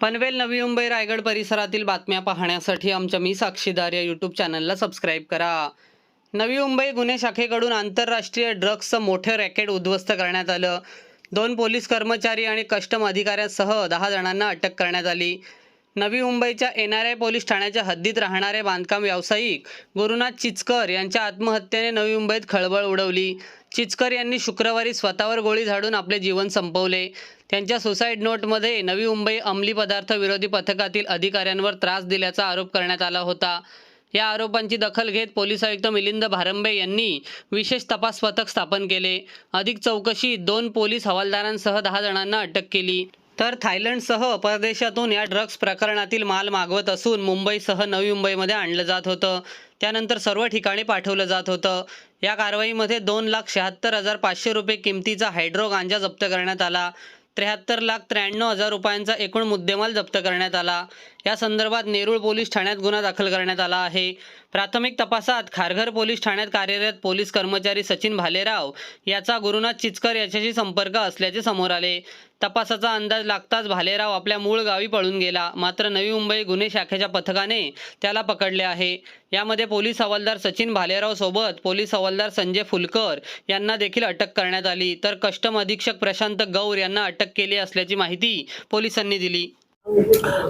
पनवेल नवी मुंबई रायगड परिसरातील बातम्या पाहण्यासाठी आमच्या मी साक्षीदार या यूट्यूब चॅनलला सबस्क्राईब करा. नवी मुंबई गुन्हे शाखेकडून आंतरराष्ट्रीय ड्रग्सचं मोठं रॅकेट उद्ध्वस्त करण्यात आलं. दोन पोलीस कर्मचारी आणि कस्टम अधिकाऱ्यांसह दहा जणांना अटक करण्यात आली. नवी मुंबईच्या एन आर आय पोलीस ठाण्याच्या हद्दीत राहणारे बांधकाम व्यावसायिक गुरुनाथ चिचकर यांच्या आत्महत्येने नवी मुंबईत खळबळ उडवली. चिचकर यांनी शुक्रवारी स्वतःवर गोळी झाडून आपले जीवन संपवले. त्यांच्या सुसाईड नोटमध्ये नवी मुंबई अंमली पदार्थ विरोधी पथकातील अधिकाऱ्यांवर त्रास दिल्याचा आरोप करण्यात आला होता. या आरोपांची दखल घेत पोलीस आयुक्त मिलिंद भारंबे यांनी विशेष तपास पथक स्थापन केले. अधिक चौकशी दोन पोलीस हवालदारांसह दहा जणांना अटक केली. तर थायलंडसह परदेशातून या ड्रग्ज प्रकरणातील माल मागवत असून मुंबईसह नवी मुंबईमध्ये आणलं जात होतं. त्यानंतर सर्व ठिकाणी पाठवलं जात होतं. या कारवाईमध्ये दोन लाख शहात्तर हजार पाचशे रुपये किमतीचा हायड्रो गांजा जप्त करण्यात आला. त्र्याहत्तर लाख त्र्याण्णव हजार रुपयांचा एकूण मुद्देमाल जप्त करण्यात आला. या संदर्भात नेरूळ पोलीस ठाण्यात गुन्हा दाखल करण्यात आला आहे. प्राथमिक तपासात खारघर पोलीस ठाण्यात कार्यरत पोलीस कर्मचारी सचिन भालेराव याचा गुरुनाथ चिचकर याच्याशी संपर्क असल्याचे समोर आले. तपासाचा अंदाज लागताच भालेराव आपल्या मूळ गावी पळून गेला. मात्र नवी मुंबई गुन्हे शाखेच्या पथकाने त्याला पकडले आहे. यामध्ये पोलीस हवालदार सचिन भालेराव सोबत पोलीस हवालदार संजय फुलकर यांना देखील अटक करण्यात आली. तर कस्टम अधीक्षक प्रशांत गौर यांना अटक केली असल्याची माहिती पोलिसांनी दिली.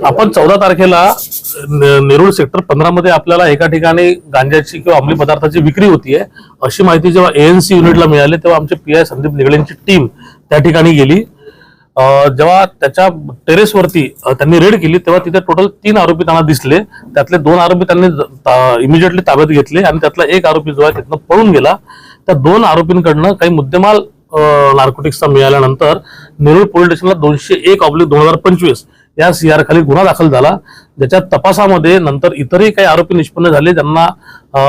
आपण चौदा तारखेला नेरुळ नेरूळ सेक्टर पंधरा मध्ये आपल्याला एका ठिकाणी गांजाची किंवा अंमली पदार्थाची विक्री होतीये. अशी माहिती जेव्हा एएनसी युनिटला मिळाली तेव्हा आमचे पी आय संदीप निगळेंची टीम त्या ठिकाणी गेली. जेव्हा त्याच्या टेरेसवरती त्यांनी रेड केली तेव्हा तिथे टोटल तीन आरोपी त्यांना दिसले. त्यातले दोन आरोपी त्यांनी इमिजिएटली ताब्यात घेतले आणि त्यातला एक आरोपी जो आहे तिथनं पळून गेला. त्या दोन आरोपींकडनं काही मुद्देमाल नार्कोटिक्सचा मिळाल्यानंतर नेरूळ पोलीस स्टेशनला दोनशे एक ऑब्लिक दोन हजार पंचवीस या सीआर खाली गुन्हा दाखल झाला. ज्याच्या तपासामध्ये नंतर इतरही काही आरोपी निष्पन्न झाले ज्यांना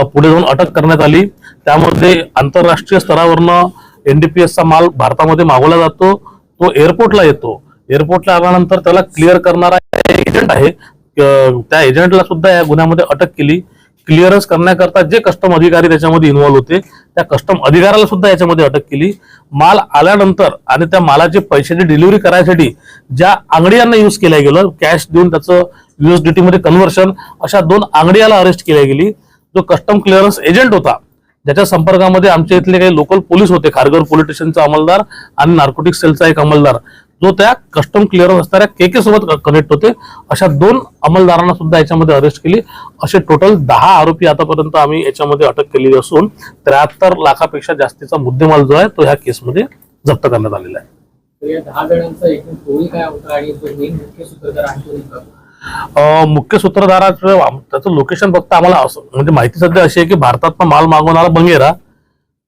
पुढे जाऊन अटक करण्यात आली. त्यामध्ये आंतरराष्ट्रीय स्तरावरनं एनडीपीएसचा माल भारतामध्ये मागवला जातो तो एअरपोर्टला येतो. एअरपोर्टला आल्यानंतर त्याला क्लिअर करणारा एजंट आहे. त्या एजंटला सुद्धा या गुन्ह्यामध्ये अटक केली. क्लिअरन्स करण्याकरता जे कस्टम अधिकारी त्याच्यामध्ये इन्व्हॉल्व होते त्या कस्टम अधिकाऱ्याला सुद्धा याच्यामध्ये अटक केली. माल आल्यानंतर आणि त्या मालाचे पैशाची डिलिव्हरी करायसाठी ज्या आंगडियांना यूज केल्या गेलं कॅश देऊन त्याचं युएसडीटी मध्ये कन्व्हर्शन अशा दोन आंगडियाला अरेस्ट केल्या गेली. जो कस्टम क्लिअरन्स एजंट होता ज्याच्या संपर्कामध्ये आमच्या इथले काही लोकल पोलीस होते खारघर पोलीस स्टेशनचा अंमलदार आणि नार्कोटिक सेलचा एक अंमलदार. जो त्या कस्टम क्लिअरन्स असणाऱ्या के के सोबत कनेक्ट होते. अशा दोन अंमलदारांना सुद्धा याच्यामध्ये अरेस्ट केली. असे टोटल दहा आरोपी आतापर्यंत आम्ही याच्यामध्ये अटक केलेली असून त्र्याहत्तर लाखापेक्षा जास्तीचा मुद्देमाल जो आहे तो ह्या केसमध्ये जप्त करण्यात आलेला आहे. मुख्य सूत्रधाराचं त्याचं लोकेशन फक्त आम्हाला असं म्हणजे माहिती सध्या अशी आहे की भारतातनं माल मागवणारा बंगेरा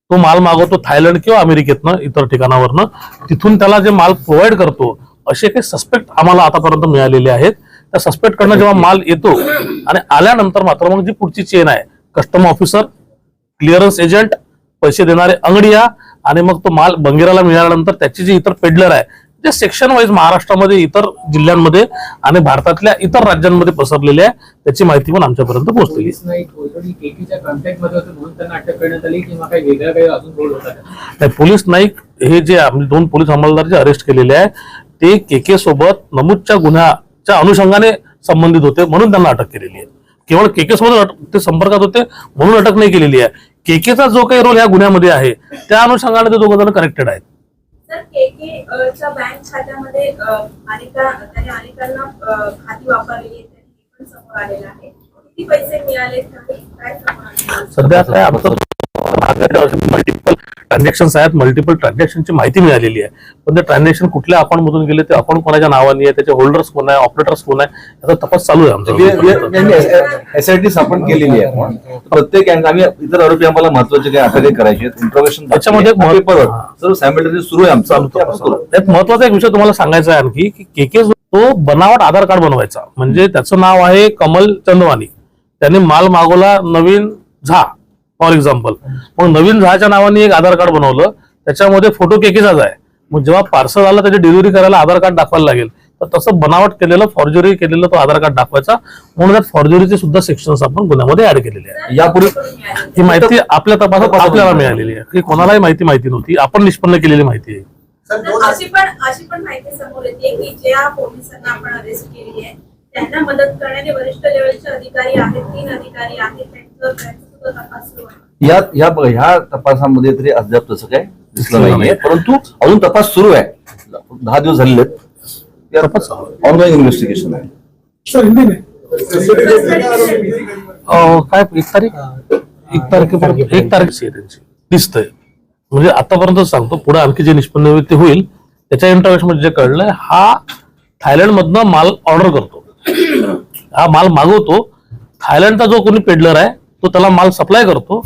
तो माल मागवतो थायलंड किंवा अमेरिकेतनं इतर ठिकाणावरनं तिथून त्याला जे माल प्रोव्हाइड करतो असे काही सस्पेक्ट आम्हाला आतापर्यंत मिळालेले आहेत. त्या सस्पेक्ट कडनं जेव्हा माल येतो आणि आल्यानंतर मात्र मग जी पुढची चेन आहे कस्टम ऑफिसर क्लिअरन्स एजंट पैसे देणारे अंगडिया आणि मग तो माल बंगेराला मिळाल्यानंतर त्याची जी इतर पेडलर आहे जे सेक्शन वाईज महाराष्ट्रामध्ये इतर जिल्ह्यांमध्ये आणि भारतातल्या इतर राज्यांमध्ये पसरलेले आहे त्याची माहिती पण आमच्यापर्यंत पोहोचलेली? नाही, पोलीस नाईक हे जे दोन पोलीस अंमलदार जे अरेस्ट केलेले आहे ते के के सोबत नमूदच्या गुन्ह्याच्या अनुषंगाने संबंधित होते म्हणून त्यांना अटक केलेली आहे. केवळ के के सोबत ते संपर्कात होते म्हणून अटक नाही केलेली आहे. केकेचा जो काही रोल ह्या गुन्ह्यामध्ये आहे त्या अनुषंगाने ते दोघं जण कनेक्टेड आहेत. तर के के च्या बँक खात्यामध्ये अ, अनेका त्याने अनेकांना खाती वापरलेली त्यांनी हे पण समोर आलेलं आहे. किती पैसे मिळाले काही काय समोर सध्या काय आमचं ट्रान्झॅक्शन आहेत मल्टिपल ट्रान्झॅक्शनची माहिती मिळालेली आहे. पण ते ट्रान्झॅक्शन कुठल्या अकाउंट मधून गेले ते अकाउंट कोणाच्या नावाने आहे त्याचे होल्डर्स कोण आहे ऑपरेटर्स कोण आहे याचा तपास चालू आहे आमचा. एसआयटी स्थापन केलेली आहे. प्रत्येक आम्ही इतर आरोपी आम्हाला महत्त्वाचे काही अटके करायचे इंट्रोगेशन त्याच्यामध्ये सुरू आहे आमचं. त्यात महत्त्वाचा एक विषय तुम्हाला सांगायचा आहे आणखी की के के तो बनावट आधार कार्ड बनवायचा. म्हणजे त्याचं नाव आहे कमल चंदवानी. त्याने माल मागवला नवीन झा. For example. मग नवीन झहाच्या नावाने एक आधार कार्ड बनवलं त्याच्यामध्ये फोटो केकेचाच आहे. मग जेव्हा पार्सल आलं त्याची डिलिव्हरी करायला आधार कार्ड दाखवायला लागेल. तर तसं बनावट केलेलं फॉर्जरी केलेलं तो आधार कार्ड दाखवायचा. म्हणून त्यात फॉर्जरीचे सुद्धा सेक्शन्स आपण गुन्ह्यामध्ये ऍड केलेले आहे यापूर्वी-. ही माहिती आपल्या तपासात आपल्याला मिळालेली आहे. की कोणालाही माहिती माहिती नव्हती. आपण निष्पन्न केलेली माहिती आहे. अशी पण अशी पण माहिती समोर येते की ज्या पोलिसांना आपण अरेस्ट केली आहे त्यांना मदत करणारे वरिष्ठ लेवलचे अधिकारी आहेत तीन अधिकारी आहेत त्यांचं या या बघा, ह्या तपासामध्ये तरी अद्याप तसं काय दिसलं नाहीये. परंतु अजून तपास सुरू आहे. दहा दिवस झालेले आहेत. तपास ऑनलाईन इन्व्हेस्टिगेशन आहे. काय एक तारीख? एक तारखेपर्यंत एक तारीख त्यांची. दिसतंय. म्हणजे आतापर्यंत सांगतो पुढे आणखी जे निष्पन्न ते होईल त्याच्या इंटरव्ह्यू मध्ये जे कळलंय हा थायलंड मधनं माल ऑर्डर करतो. हा माल मागवतो. थायलंडचा जो कोणी पेडलर आहे तो त्याला माल सप्लाय करतो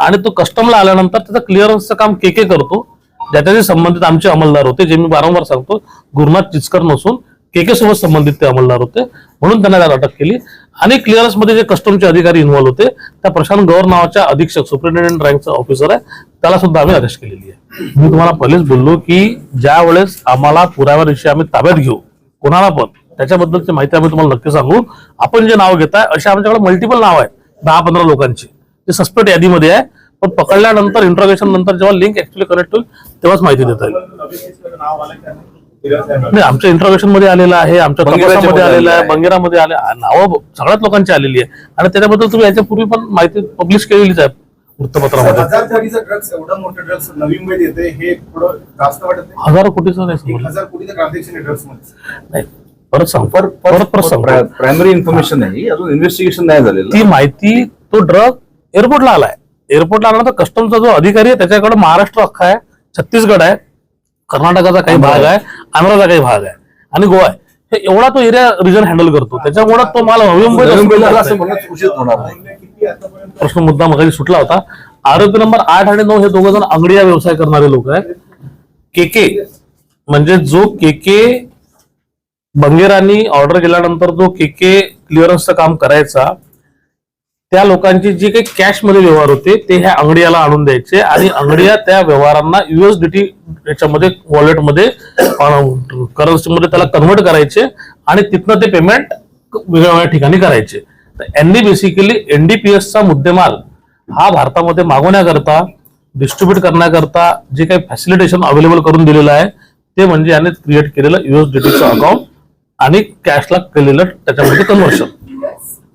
आणि तो कस्टमला आल्यानंतर त्याचं क्लिअरन्सचं काम के के करतो. ज्याच्याशी संबंधित आमचे अंमलदार होते जे मी वारंवार सांगतो गुरुनाथ चिचकर नसून के के सोबत संबंधित ते अंमलदार होते. म्हणून त्यांना त्याला अटक केली. आणि क्लिअरन्समध्ये जे कस्टमचे अधिकारी इन्व्हॉल्व होते त्या प्रशांत गौर नावाच्या अधीक्षक सुप्रिंटेंडेंट रँकचा ऑफिसर आहे. त्याला सुद्धा आम्ही अरेस्ट केलेली आहे. मी तुम्हाला पहिलेच बोललो की ज्या वेळेस आम्हाला पुराव्याविषयी आम्ही ताब्यात घेऊ कोणाला पण त्याच्याबद्दलची माहिती आम्ही तुम्हाला नक्की सांगू. आपण जे नाव घेताय असे आमच्याकडे मल्टिपल नाव आहेत. दहा पंधरा लोकांची. ते सस्पेक्ट यादीमध्ये आहे. पण पकडल्यानंतर इंट्रोगेशन नंतर जेव्हा लिंक ऍक्च्युली कनेक्ट होईल तेव्हाच माहिती देता येईल. नाही आमच्या इंट्रोगेशनमध्ये आलेलं आहे आमच्या तपासामध्ये मध्ये आलेलं आहे. बंगेरामध्ये आले नावं सगळ्याच लोकांची आलेली आहे. आणि त्याच्याबद्दल तुम्ही याच्यापूर्वी पण माहिती पब्लिश केलेलीच आहे वृत्तपत्रामध्ये. हजार कोटीचं हे नाही परत सांग परत परत प्रायमरी इन्फॉर्मेशन नाही अजून इन्व्हेस्टिगेशन नाही झालेलं. ती माहिती तो ड्रग एअरपोर्टला आलाय. एअरपोर्टला आल्यानंतर कस्टमचा जो अधिकारी आहे त्याच्याकडे महाराष्ट्र अख्खा आहे छत्तीसगड आहे कर्नाटकाचा काही भाग आहे आंध्राचा काही भाग आहे आणि गोवा आहे. हे एवढा तो एरिया रिजन हँडल करतो. त्याच्यामुळे तो माल नवी मुंबईला आतापर्यंत प्रश्न मुद्दा मगाशी सुटला होता. आरोपी नंबर आठ आणि नऊ हे दोघ जण अंगडिया व्यवसाय करणारे लोक आहेत. केके म्हणजे जो केके बंगेरांनी ऑर्डर केल्यानंतर जो केके क्लिअरन्सचं काम करायचा त्या लोकांची जी काही कॅशमध्ये व्यवहार होते ते ह्या अंगडियाला आणून द्यायचे आणि अंगडिया त्या व्यवहारांना युएसडीटी याच्यामध्ये वॉलेटमध्ये करन्सीमध्ये त्याला कन्व्हर्ट करायचे आणि तिथनं ते पेमेंट वेगळ्या वेगळ्या ठिकाणी करायचे. तर यांनी बेसिकली एनडीपीएसचा मुद्देमाल हा भारतामध्ये मागवण्याकरता डिस्ट्रीब्यूट करण्याकरता जे काही फॅसिलिटेशन अवेलेबल करून दिलेलं आहे ते म्हणजे याने क्रिएट केलेलं युएसडीटीचं अकाउंट आणि कॅशला केलेलं त्याच्यामध्ये कन्व्हर्शन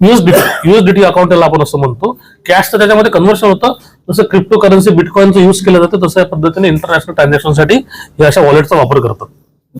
युएसडीटी युएसडीटी अकाउंट याला आपण असं म्हणतो. कॅशचं त्याच्यामध्ये कन्व्हर्शन होतं. जसं क्रिप्टो करन्सी बिटकॉइनचं युज केलं जातं तसं या पद्धतीने इंटरनॅशनल ट्रान्झॅक्शनसाठी हे अशा वॉलेटचा वापर करतात.